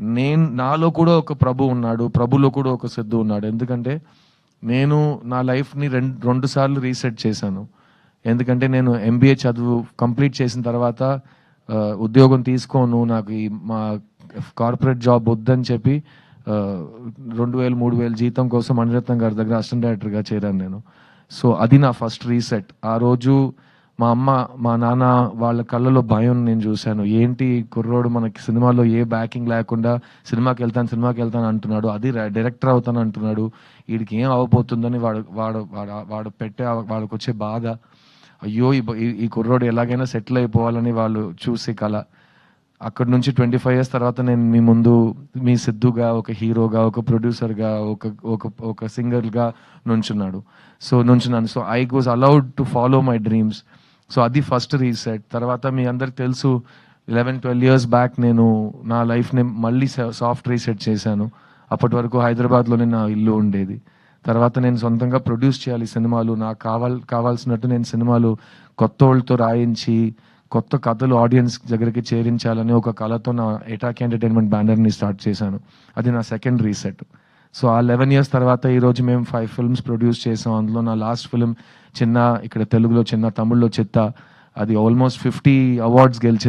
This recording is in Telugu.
నేను నాలో కూడా ఒక ప్రభు ఉన్నాడు ప్రభులో కూడా ఒక సిద్ధు ఉన్నాడు. ఎందుకంటే నేను నా లైఫ్ని రెండు రెండు సార్లు రీసెట్ చేశాను. ఎందుకంటే నేను ఎంబీఏ చదువు కంప్లీట్ చేసిన తర్వాత ఉద్యోగం తీసుకోను నాకు ఈ మా కార్పొరేట్ జాబ్ వద్దని చెప్పి రెండు వేలు మూడు వేలు జీతం కోసం మణిరత్నం గారి దగ్గర అసిస్టెంట్ డైరెక్టర్గా చేరాను నేను. సో అది నా ఫస్ట్ రీసెట్. ఆ రోజు మా అమ్మ మా నాన్న వాళ్ళ కళ్ళలో భయం నేను చూశాను. ఏంటి కుర్రోడు మనకి సినిమాలో ఏ బ్యాకింగ్ లేకుండా సినిమాకి వెళ్తాను సినిమాకి వెళ్తాను అంటున్నాడు. అది డైరెక్టర్ అవుతాను అంటున్నాడు. వీడికి ఏం అవ్వబోతుందని వాడు వాడు వాడు వాడు పెట్టే వాడికి వచ్చే బాధ. అయ్యో ఈ ఈ- కుర్రోడు ఎలాగైనా సెటిల్ అయిపోవాలని వాళ్ళు చూసే కళ. అక్కడి నుంచి ట్వంటీ ఫైవ్ ఇయర్స్ తర్వాత నేను మీ ముందు మీ సిద్ధుగా ఒక హీరోగా ఒక ప్రొడ్యూసర్గా ఒక ఒక ఒక సింగర్గా నుంచున్నాడు. So నుంచున్నాను. So I was allowed to follow my dreams so అది ఫస్ట్ రీసెట్. తర్వాత మీ అందరికి తెలుసు లెవెన్ ట్వెల్వ్ ఇయర్స్ బ్యాక్ నేను నా లైఫ్ని మళ్ళీ సాఫ్ట్ రీసెట్ చేశాను. అప్పటి వరకు హైదరాబాద్లోనే నా ఇల్లు ఉండేది. తర్వాత నేను సొంతంగా ప్రొడ్యూస్ చేయాలి సినిమాలు నాకు కావాల్ కావాల్సినట్టు నేను సినిమాలు కొత్త వాళ్ళతో రాయించి కొత్త కథలు ఆడియన్స్ దగ్గరికి చేరించాలని ఒక కళతో నా ఎటాక్ ఎంటర్టైన్మెంట్ బ్యానర్ని స్టార్ట్ చేశాను. అది నా సెకండ్ రీసెట్ సో ఆ లెవెన్ ఇయర్స్ తర్వాత ఈరోజు మేము ఫైవ్ ఫిల్మ్స్ ప్రొడ్యూస్ చేసాం. అందులో నా లాస్ట్ ఫిల్మ్ చిన్న ఇక్కడ తెలుగులో చిన్న తమిళ్ళో చిత్త అది ఆల్మోస్ట్ ఫిఫ్టీ అవార్డ్స్ గెలిచింది.